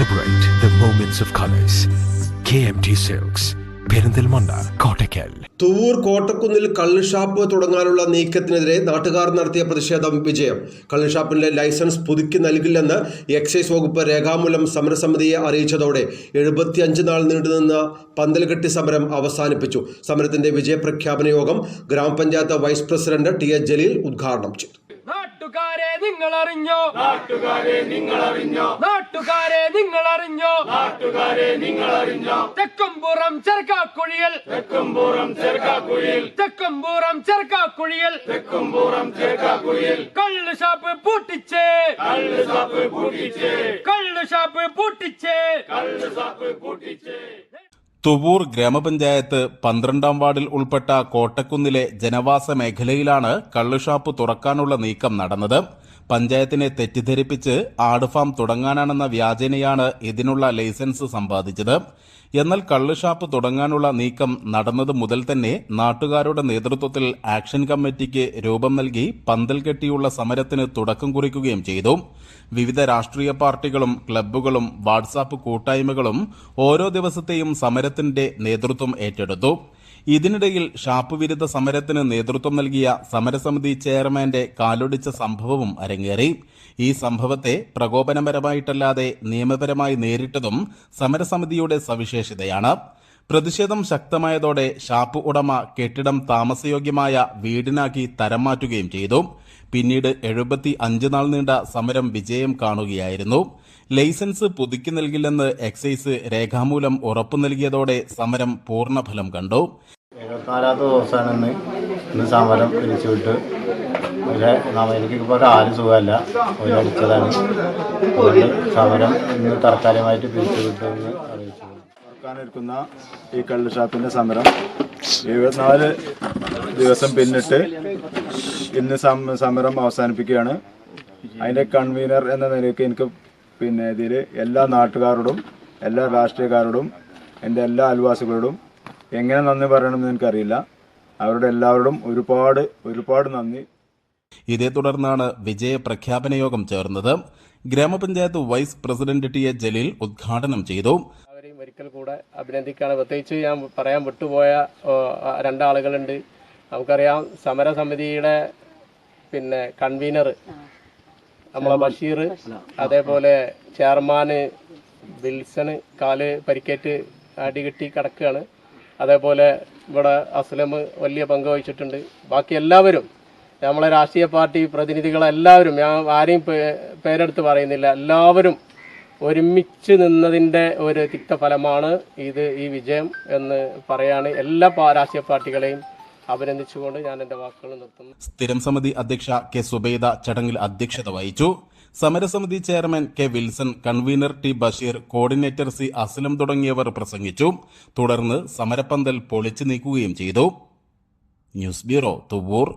Celebrate the moments of colors. KMT silks Perinthalmanna Kottakkal തൂർ കോട്ടക്കുന്നിൽ കള്ളുഷാപ്പ് തുടങ്ങാനുള്ള നീക്കത്തിനെതിരെ നാട്ടുകാർ നടത്തിയ പ്രതിഷേധം വിജയം. കള്ളുഷാപ്പിന്റെ ലൈസൻസ് പുതുക്കി നൽകില്ലെന്ന് എക്സൈസ് വകുപ്പ് രേഖാമൂലം സമരസമിതിയെ അറിയിച്ചതോടെ എഴുപത്തിയഞ്ച് നാൾ നീണ്ടുനിന്ന പന്തൽകെട്ടി സമരം അവസാനിപ്പിച്ചു. സമരത്തിന്റെ വിജയപ്രഖ്യാപന യോഗം ഗ്രാമപഞ്ചായത്ത് vice president T S Jaleel ഉദ്ഘാടനം ചെയ്തു. നാട്ടുകാരെ നിങ്ങൾ അറിഞ്ഞോ നാട്ടുകാരെ നിങ്ങൾ അറിഞ്ഞോ നാട്ടുകാരെ നിങ്ങൾ അറിഞ്ഞോ നാട്ടുകാരെ നിങ്ങൾ അറിഞ്ഞോ തെക്കുംപുറം ചെറുക്കാക്കുഴിയിൽ തെക്കുംപുറം ചെറുക്കാക്കുഴിയിൽ തെക്കുംപുറം ചെറുക്കാക്കുഴിയിൽ തെക്കുംപുറം ചെറുക്കാക്കുഴിയിൽ കള്ള് ഷാപ്പ് പൂട്ടിച്ചേ. കള്ള് ഷാപ്പ് പൂട്ടിച്ചേ. കള്ള് ഷാപ്പ് പൂട്ടിച്ചേ. കള്ള് ഷാപ്പ് പൂട്ടിച്ചേ. തുവൂർ ഗ്രാമപഞ്ചായത്ത് പന്ത്രണ്ടാം വാർഡിൽ ഉൾപ്പെട്ട കോട്ടക്കുന്നിലെ ജനവാസ മേഖലയിലാണ് കള്ളുഷാപ്പ് തുറക്കാനുള്ള നീക്കം നടന്നത്. പഞ്ചായത്തിനെ തെറ്റിദ്ധരിപ്പിച്ച് ആട് ഫാം തുടങ്ങാനാണെന്ന വ്യാജേനയാണ് ഇതിനുള്ള ലൈസൻസ് സമ്പാദിച്ചത്. എന്നാൽ കള്ളുഷാപ്പ് തുടങ്ങാനുള്ള നീക്കം നടന്നത് മുതൽ തന്നെ നാട്ടുകാരുടെ നേതൃത്വത്തിൽ ആക്ഷൻ കമ്മിറ്റിക്ക് രൂപം നൽകി പന്തൽ കെട്ടിയുള്ള സമരത്തിന് തുടക്കം കുറിക്കുകയും ചെയ്തു. വിവിധ രാഷ്ട്രീയ പാർട്ടികളും ക്ലബ്ബുകളും വാട്സാപ്പ് കൂട്ടായ്മകളും ഓരോ ദിവസത്തെയും സമരത്തിന്റെ നേതൃത്വം ഏറ്റെടുത്തു. ഇതിനിടയിൽ ഷാപ്പ് വിരുദ്ധ സമരത്തിന് നേതൃത്വം നൽകിയ സമരസമിതി ചെയർമാന്റെ കാലൊടിച്ച സംഭവവും അരങ്ങേറി. ഈ സംഭവത്തെ പ്രകോപനപരമായിട്ടല്ലാതെ നിയമപരമായി നേരിട്ടതും സമരസമിതിയുടെ സവിശേഷതയാണ്. പ്രതിഷേധം ശക്തമായതോടെ ഷാപ്പ് ഉടമ കെട്ടിടം താമസയോഗ്യമായ വീടിനാക്കി തരം മാറ്റുകയും ചെയ്തു. പിന്നീട് എഴുപത്തി അഞ്ച് നാൾ നീണ്ട സമരം വിജയം കാണുകയായിരുന്നു. ലൈസൻസ് പുതുക്കി നൽകില്ലെന്ന് എക്സൈസ് രേഖാമൂലം ഉറപ്പു നൽകിയതോടെ സമരം പൂർണഫലം കണ്ടു. എഴുപത്തിനാലാമത്തെ ദിവസമാണ് ഇന്ന് ഇന്ന് സമരം പിരിച്ചുവിട്ട് പക്ഷേ എനിക്കിപ്പോൾ കാൽ സുഖമല്ല. ഒരടിച്ചതാണ് അതുകൊണ്ട് സമരം ഇന്ന് തൽക്കാലമായിട്ട് പിരിച്ചുവിട്ടെന്ന് അറിയിച്ചു. തുറക്കാനിരിക്കുന്ന ഈ കള്ള് ഷാപ്പിന്റെ സമരം. എഴുപത്തിനാല് ദിവസം പിന്നിട്ട് ഇന്ന് സമരം അവസാനിപ്പിക്കുകയാണ്. അതിന്റെ കൺവീനർ എന്ന നിലയ്ക്ക് എനിക്ക് പിന്നെ ഇതിൽ എല്ലാ നാട്ടുകാരോടും എല്ലാ രാഷ്ട്രീയക്കാരോടും എന്റെ എല്ലാ അയൽവാസികളോടും എങ്ങനെ നന്ദി പറയണമെന്ന് എനിക്കറിയില്ല. അവരുടെ എല്ലാവരോടും ഒരുപാട് ഒരുപാട് നന്ദി. ഇതേ തുടർന്നാണ് വിജയ പ്രഖ്യാപന യോഗം ചേർന്നത്. ഗ്രാമപഞ്ചായത്ത് vice president T A Jaleel ഉദ്ഘാടനം ചെയ്തു. ഒരിക്കൽ കൂടെ അഭിനന്ദിക്കുകയാണ്. പ്രത്യേകിച്ച് ഞാൻ പറയാൻ വിട്ടുപോയ രണ്ടാളുകളുണ്ട്. നമുക്കറിയാം സമരസമിതിയുടെ പിന്നെ കൺവീനർ നമ്മളെ ബഷീർ അതേപോലെ ചെയർമാന് വിൽസണ് കാൽ പരിക്കേറ്റ് അടികിട്ടി കിടക്കുകയാണ്. അതേപോലെ ഇവിടെ അസ്ലം വലിയ പങ്ക് വഹിച്ചിട്ടുണ്ട്. ബാക്കി എല്ലാവരും നമ്മളെ രാഷ്ട്രീയ പാർട്ടി പ്രതിനിധികളെല്ലാവരും ഞാൻ ആരെയും പേരെടുത്ത് പറയുന്നില്ല. എല്ലാവരും ഒരുമിച്ച് നിന്നതിന്റെ ഒരു തിക്തഫലമാണ് ഇത് ഈ വിജയം എന്ന് പറയാണ് എല്ലാ രാഷ്ട്രീയ പാർട്ടികളെയും അഭിനന്ദിച്ചുകൊണ്ട് ഞാൻ എന്റെ വാക്കുകൾ നിർത്തുന്നു. സ്ഥിരം സമിതി അധ്യക്ഷ കെ സുബൈദ ചടങ്ങിൽ അധ്യക്ഷത വഹിച്ചു. സമരസമിതി chairman K Wilson convener T Basheer coordinator C Aslam തുടങ്ങിയവർ പ്രസംഗിച്ചു. തുടർന്ന് സമരപ്പന്തൽ പൊളിച്ചു നീക്കുകയും ചെയ്തു. News bureau Thuvvur.